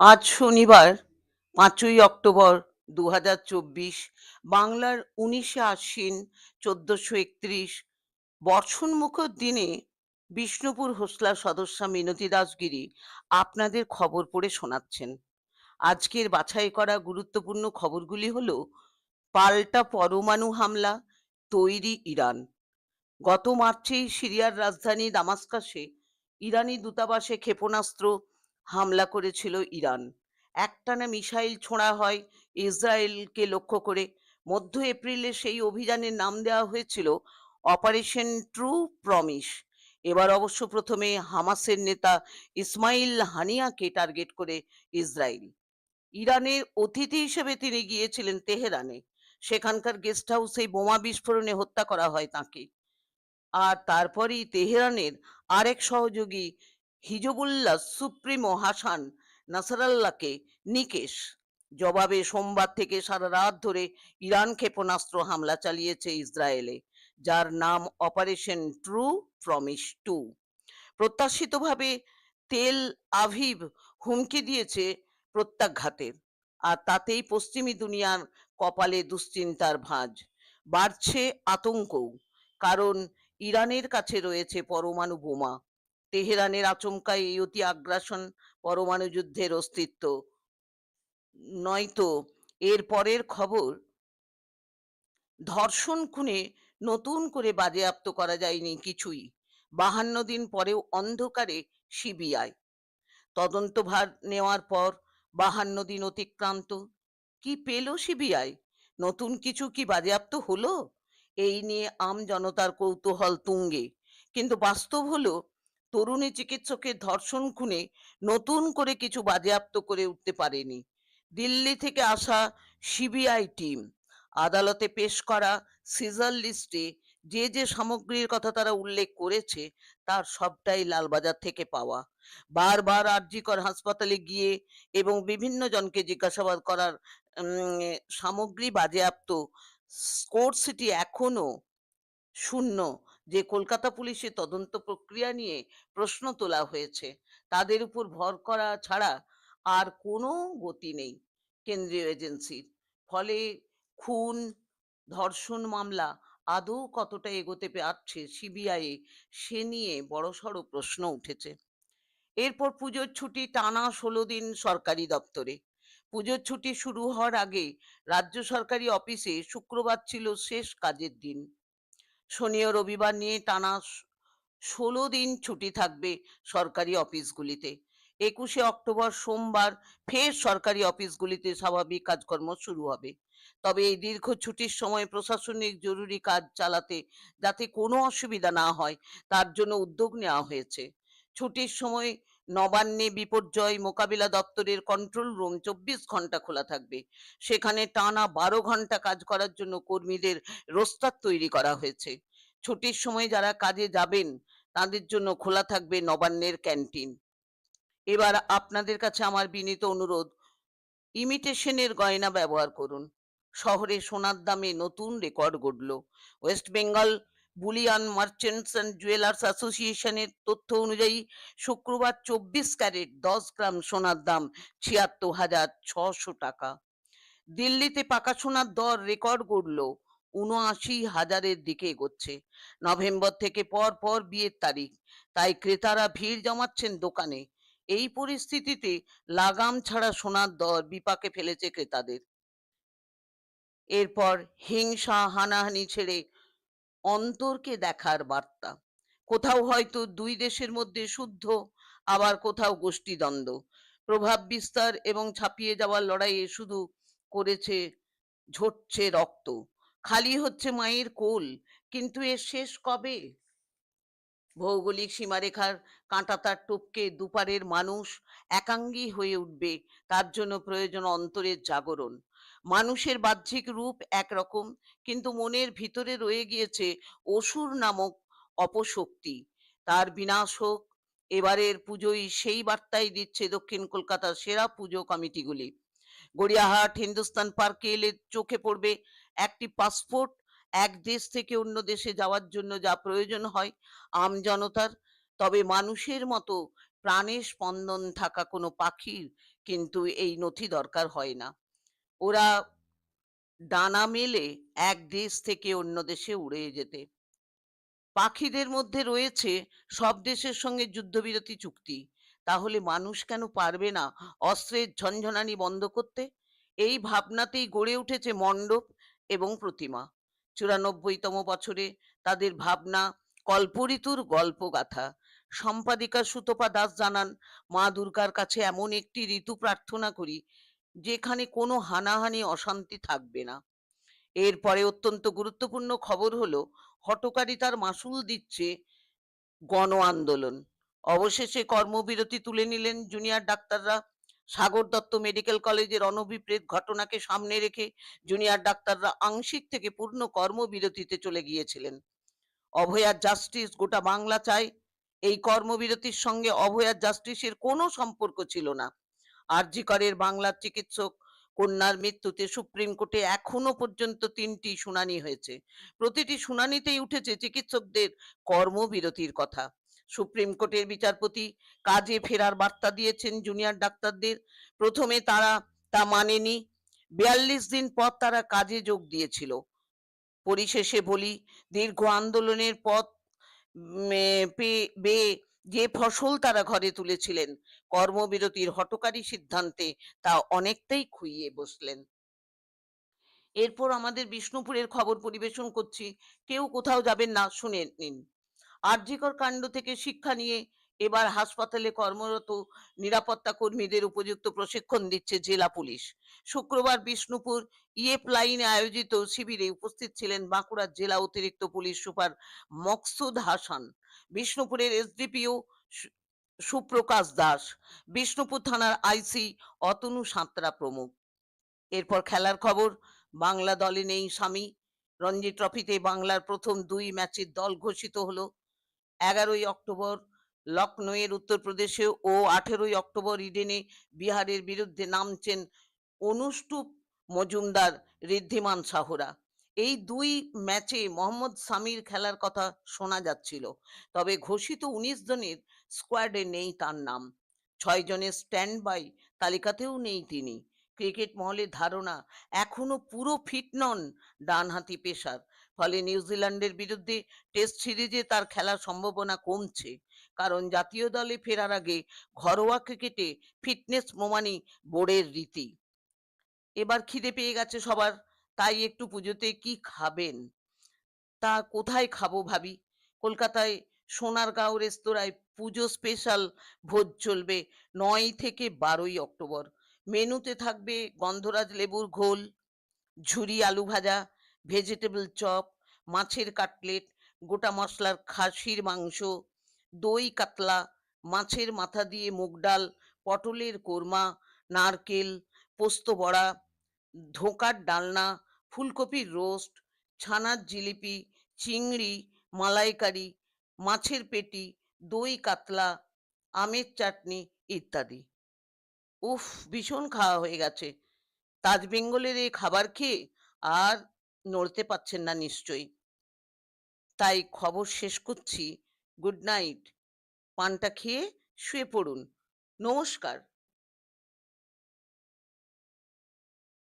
আজ শনিবার, পাঁচই অক্টোবর দু চব্বিশ, বাংলার উনিশে আশ্বিন চোদ্দশো একত্রিশ বর্ষণমুখর দিনে বিষ্ণুপুর হোসলার সদস্যা মিনতি দাসগিরি আপনাদের খবর পড়ে শোনাচ্ছেন। আজকের বাছাই করা গুরুত্বপূর্ণ খবরগুলি হল, পাল্টা পরমাণু হামলা, তৈরি ইরান। গত মার্চেই সিরিয়ার রাজধানী দামাস্কাসে ইরানি দূতাবাসে ক্ষেপণাস্ত্র হামলা করেছিল ইরান। একটানা মিসাইল ছোঁড়া হয় ইসরায়েলকে লক্ষ্য করে। মধ্য এপ্রিলে সেই অভিযানের নাম দেওয়া হয়েছিল অপারেশন ট্রু প্রমিস। এবার অবশ্য প্রথমে হামাসের নেতা ইসমাইল হানিয়াকে টার্গেট করে ইসরায়েল। ইরানের অতিথি হিসেবে তিনি গিয়েছিলেন তেহরানে। সেখানকার গেস্ট হাউসে বোমা বিস্ফোরণে হত্যা করা হয় তাকে। আর তারপরেই তেহরানের আরেক সহযোগী হিজবুল্লাহ সুপ্রিমো হাসান নাসারাল্লাহকে নিকেশ। জবাবে সোমবার থেকে সারা রাত ধরে ইরান ক্ষেপণাস্ত্র হামলা চালিয়েছে ইসরায়েলে, যার নাম অপারেশন ট্রু প্রমিস টু। প্রত্যাশিতভাবে তেল আভিভ হুমকি দিয়েছে প্রত্যাঘাতের আর তাতেই পশ্চিমী দুনিয়ার কপালে দুশ্চিন্তার ভাঁজ। বাড়ছে আতঙ্কও, কারণ ইরানের কাছে রয়েছে পরমাণু বোমা তেহরানের আচমকা এই অতি আগ্রাসন পরমাণু যুদ্ধের অস্তিত্ব। নয়তো এর পরের খবর? ধর্ষণ খুনে নতুন করে বাজেয়াপ্ত করা যায়নি কিছুই। বাহান্ন দিন পরেও অন্ধকারে সিবিআই। তদন্তভার নেওয়ার পর বাহান্ন দিন অতিক্রান্ত। কি পেল সিবিআই? নতুন কিছু কি বাজেয়াপ্ত হলো? এই নিয়ে আম জনতার কৌতূহল তুঙ্গে। কিন্তু বাস্তব হলো তরুণী চিকিৎসকের ধর্ষণ খুনে নতুন করে কিছু বাজেয়াপ্ত করে উঠতে পারেনি। দিল্লি থেকে আসা সিবিআই টিম। আদালতে পেশ করা সিজার লিস্টে যে যে সামগ্রীর কথা তারা উল্লেখ করেছে, তার সবটাই লালবাজার থেকে পাওয়া। বারবার আরজিকর হাসপাতালে গিয়ে এবং বিভিন্ন জনকে জিজ্ঞাসাবাদ করার সামগ্রী বাজেয়াপ্ত স্কোর সিটি এখনও শূন্য। যে কলকাতা পুলিশের তদন্ত প্রক্রিয়া নিয়ে প্রশ্ন তোলা হয়েছে, তাদের উপর ভর করা ছাড়া আর কোনো গতি নেই কেন্দ্রীয় এজেন্সির। ফলে খুন, ধর্ষণ মামলা আদৌ কতটা এগোতে পারছে সিবিআই সে নিয়ে বড়সড় প্রশ্ন উঠেছে। এরপর পুজোর ছুটি টানা ষোলো দিন সরকারি দপ্তরে। পুজোর ছুটি শুরু হওয়ার আগে রাজ্য সরকারি অফিসে শুক্রবার ছিল শেষ কাজের দিন। শনি ও রবিবার নিয়ে টানা ষোলো দিন ছুটি থাকবে সরকারি অফিসগুলিতে। একুশে অক্টোবর সোমবার ফের সরকারি অফিসগুলিতে স্বাভাবিক কাজকর্ম শুরু হবে। তবে এই দীর্ঘ ছুটির সময় প্রশাসনিক জরুরি কাজ চালাতে যাতে কোনো অসুবিধা না হয়, তার জন্য উদ্যোগ নেওয়া হয়েছে। ছুটির সময় নবান্নে বিপর্যয় মোকাবিলা দপ্তরের কন্ট্রোল রুম চব্বিশ ঘণ্টা খোলা থাকবে। সেখানে টানা বারো ঘণ্টা কাজ করার জন্য কর্মীদের রোস্টার তৈরি করা হয়েছে। ছুটির সময় যারা কাজে যাবেন, তাদের জন্য খোলা থাকবে নবান্নের ক্যান্টিন এবার আপনাদের কাছে আমার বিনীত অনুরোধ ইমিটেশনের গয়না ব্যবহার করুন। শহরে সোনার দামে নতুন record গড়ল। West Bengal bullion merchants and jewellers অ্যাসোসিয়েশনের তথ্য অনুযায়ী শুক্রবার চব্বিশ ক্যারেট দশ গ্রাম সোনার দাম ছিয়াত্তর হাজার ছশো টাকা। দিল্লিতে পাকা সোনার দর রেকর্ড গড়ল উনআশি হাজারের দিকে এগোচ্ছে। নভেম্বর থেকে পর পর বিয়ের তারিখ, তাই ক্রেতারা ভিড় জমাচ্ছেন দোকানে। এই পরিস্থিতিতে লাগাম ছাড়া সোনার দর বিপাকে ফেলেছে ক্রেতাদের। এরপর হিংসা হানাহানি ছেড়ে অন্তরকে দেখার বার্তা। কোথাও হয়তো দুই দেশের মধ্যে শুদ্ধ, আবার কোথাও গোষ্ঠীদ্বন্দ্ব। প্রভাব বিস্তার এবং ছাপিয়ে যাওয়ার লড়াইয়ে শুধু করেছে, ঝরছে রক্ত। খালি হচ্ছে মায়ের কোল, কিন্তু এর শেষ কবে? ভৌগোলিক সীমারেখার কাঁটাতার টপকে দুপারের মানুষ একাঙ্গী হয়ে উঠবে, তার জন্য প্রয়োজন অন্তরের জাগরণ। মানুষের বাহ্যিক রূপ একরকম, কিন্তু মনের ভিতরে রয়ে গিয়েছে অসুর নামক অপশক্তি। তার বিনাশ হোক, এবারের পুজোই সেই বার্তাই দিচ্ছে দক্ষিণ কলকাতার সেরা পুজো কমিটিগুলি। গড়িয়াহাট, হিন্দুস্তান পার্কে এলে চোখে পড়বে একটি পাসপোর্ট, এক দেশ থেকে অন্য দেশে যাওয়ার জন্য যা প্রয়োজন হয় আমজনতার তবে মানুষের মতো প্রাণে স্পন্দন থাকা কোনো পাখির কিন্তু এই নথি দরকার হয় না। ওরা ডানা মেলে এক দেশ থেকে অন্য দেশে উড়ে যেতে। পাখিদের মধ্যে রয়েছে সব দেশের সঙ্গে যুদ্ধবিরতি চুক্তি। তাহলে মানুষ কেন পারবে না অস্ত্রের ঝনঝনানি বন্ধ করতে? এই ভাবনাতেই গড়ে উঠেছে মণ্ডপ এবং প্রতিমা। চুরানব্বইতম বছরে তাদের ভাবনা কল্পঋতুর গল্পগাথা। সম্পাদিকা সুতপা দাস জানান, মা দুর্গার কাছে এমন একটি ঋতু প্রার্থনা করি যেখানে কোনো হানাহানি, অশান্তি থাকবে না। এরপরে অত্যন্ত গুরুত্বপূর্ণ খবর হলো হটকারিতার মাসুল দিচ্ছে গণ আন্দোলন। অবশেষে কর্মবিরতি তুলে নিলেন জুনিয়র ডাক্তাররা। সাগর দত্ত মেডিকেল কলেজের অনভিপ্রেত ঘটনাকে সামনে রেখে জুনিয়র ডাক্তাররা আংশিক থেকে পূর্ণ কর্মবিরতিতে চলে গিয়েছিলেন। অভয়ার জাস্টিস গোটা বাংলা চায়। এই কর্মবিরতির সঙ্গে অভয়ার জাস্টিসের কোনো সম্পর্ক ছিল না। আরজি করের বাংলার চিকিৎসক কন্যার মৃত্যুতে সুপ্রিম কোর্টে এখনও পর্যন্ত তিনটি শুনানি হয়েছে। প্রতিটি শুনানিতেই উঠেছে চিকিৎসকদের কর্মবিরতির কথা। সুপ্রিম কোর্টের বিচারপতি কাজে ফেরার বার্তা দিয়েছেন জুনিয়র ডাক্তারদের। প্রথমে তারা তা মানেনি। বিয়াল্লিশ দিন পর তারা কাজে যোগ দিয়েছিল। পরিশেষে বলি দীর্ঘ আন্দোলনের পথ উম, এ, পে- বেয়ে যে ফসল তারা ঘরে তুলেছিলেন, কর্মবিরতির হটকারী সিদ্ধান্তে তা অনেকটাই খুইয়ে বসলেন। এরপর আমাদের বিষ্ণুপুরের খবর পরিবেশন করছি। কেউ কোথাও যাবেন না, শুনে নিন। আর্যিকর কাণ্ড থেকে শিক্ষা নিয়ে এবার হাসপাতালে কর্মরত নিরাপত্তা কর্মীদের উপযুক্ত প্রশিক্ষণ দিচ্ছে জেলা পুলিশ। শুক্রবার বিষ্ণুপুর ইয়েপ লাইনে আয়োজিত শিবিরে উপস্থিত ছিলেন বাঁকুড়ার জেলা অতিরিক্ত পুলিশ সুপার মকসুদ হাসান, বিষ্ণুপুরের এসডিপিও সুপ্রকাশ দাস, বিষ্ণুপুর থানার আইসি অতনু সাঁতরা প্রমুখ। এরপর খেলার খবর, বাংলা দলে নেই স্বামী। রঞ্জি ট্রফিতে বাংলার প্রথম দুই ম্যাচের দল ঘোষিত হলো এগারোই অক্টোবর লখনৌয়ের উত্তরপ্রদেশে ও আঠেরোই অক্টোবর ইডেনে বিহারের বিরুদ্ধে নামছেন অনুষ্টুপ মজুমদার ঋদ্ধিমান সাহরা। এই দুই ম্যাচে মোহাম্মদ সামির খেলার কথা শোনা যাচ্ছিল, তবে ঘোষিত উনিশ জনের স্কোয়াডে নেই তার নাম। ছয় জনের স্ট্যান্ড বাই তালিকাতেও নেই তিনি। ক্রিকেট মহলের ধারণা, এখনও পুরো ফিট নন ডানহাতি পেসার। ফলে নিউজিল্যান্ডের বিরুদ্ধে টেস্ট সিরিজে তার খেলার সম্ভাবনা কমছে। কারণ জাতীয় দলে ফেরার আগে ঘরোয়া ক্রিকেটে ফিটনেস প্রমাণই বোর্ডের রীতি। এবার খিদে পেয়ে গেছে সবার, তাই একটু পুজোতে কি খাবেন? তা কোথায় খাব ভাবি? কলকাতায় সোনারগাঁও রেস্তোরাঁয় পুজো স্পেশাল ভোজ চলবে নয় থেকে বারোই অক্টোবর। মেনুতে থাকবে গন্ধরাজ লেবুর ঘোল, ঝুরি আলু ভাজা, ভেজিটেবল চপ, মাছের কাটলেট, গোটা মশলার খাসির মাংস দই কাতলা, মাছের মাথা দিয়ে মুগ ডাল, পটলের কোরমা, নারকেল, পোস্ত বড়া, ধোকার ডালনা, ফুলকপির রোস্ট, ছানার জিলিপি, চিংড়ি, মালাইকারি, মাছের পেটি, দই কাতলা, আমের চাটনি ইত্যাদি। উফ, ভীষণ খাওয়া হয়ে গেছে। তাজ বেঙ্গলের এই খাবার খেয়ে আর নড়তে পারছেন না নিশ্চয়ই। তাই খবর শেষ করছি। Good night. পানটা খেয়ে শুয়ে পড়ুন। নমস্কার।